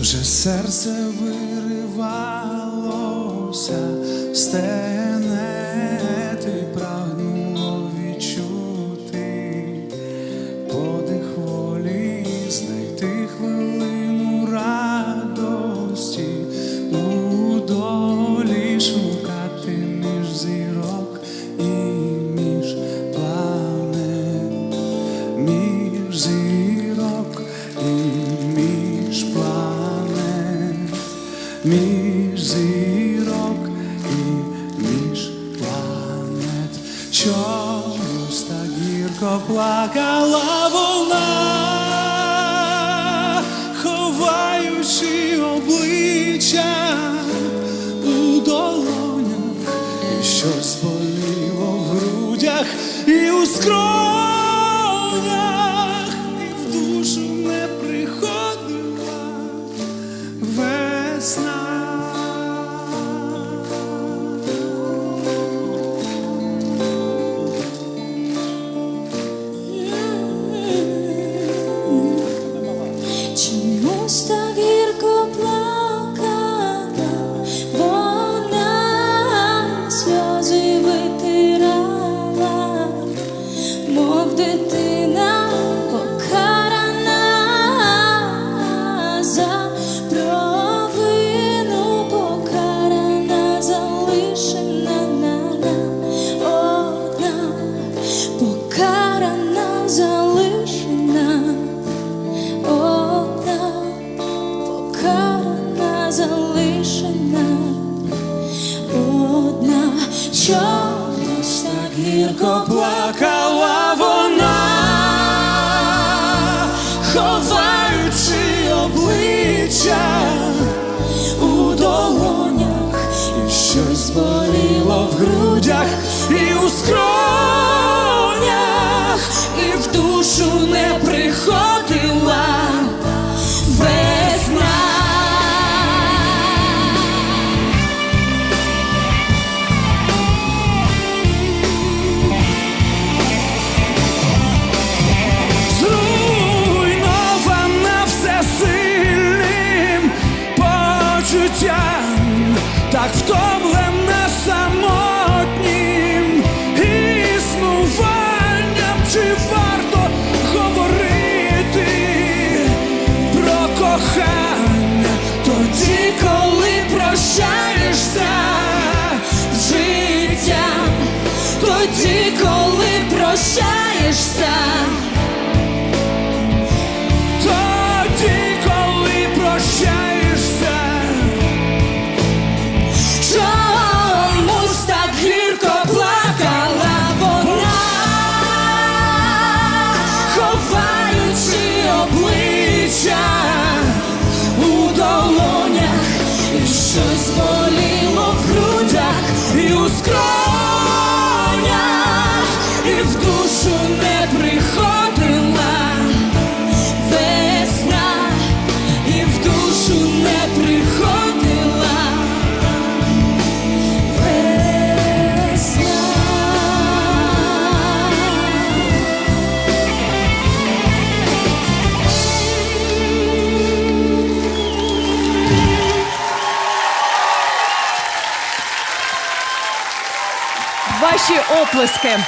вже серце виривалося з тебе. між зірок і між планет. Чомусь так гірко плакала вона. гірко плакала вона, ховаючи обличчя у долонях, і щось боліло в грудях і у скроні. життям так втому. не приходила весна і в душу не приходила весна. Ваші оплески.